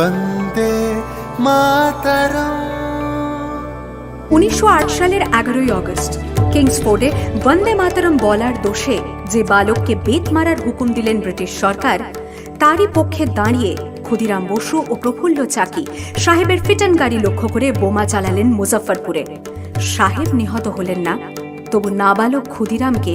বন্দে মাতরম। উনিশশো সালের এগারোই অগস্ট কিংসফোর্ডে বন্দে মাতরম বলার দোষে যে বালককে বেত মারার হুকুম দিলেন ব্রিটিশ সরকার, তারই পক্ষে দাঁড়িয়ে ক্ষুদিরাম বসু ও প্রফুল্ল চাকি সাহেবের ফিটন গাড়ি লক্ষ্য করে বোমা চালালেন মুজফ্ফরপুরে। সাহেব নিহত হলেন না, তবু নাবালক ক্ষুদিরামকে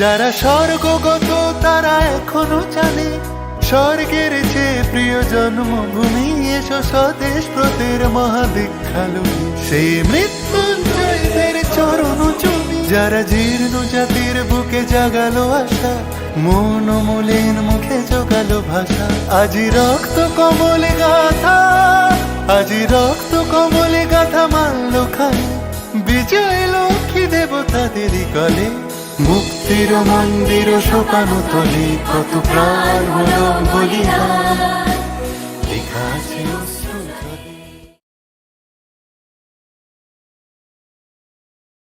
যারা স্বর্গগত, তারা এখনও জানে, স্বর্গের চেয়ে প্রিয় জন্মভূমি এসো স্বদেশ প্রতের মহাদীক্ষালু। সেই মৃত্যুঞ্জয়দের চরণ চুমি, যারা জীর্ণ জাতির বুকে জাগালো আশা, মন মলিন মুখে জোগালো ভাষা। আজি রক্ত কমল গাথা, আজি রক্ত কমল গাথা মানল খায় বিজয় লক্ষ্মী দেবতাদেরই কলে। মুক্তির মন্দির শোকানো তলে কত প্রাণ হল বলিয়া। লেখা ছিল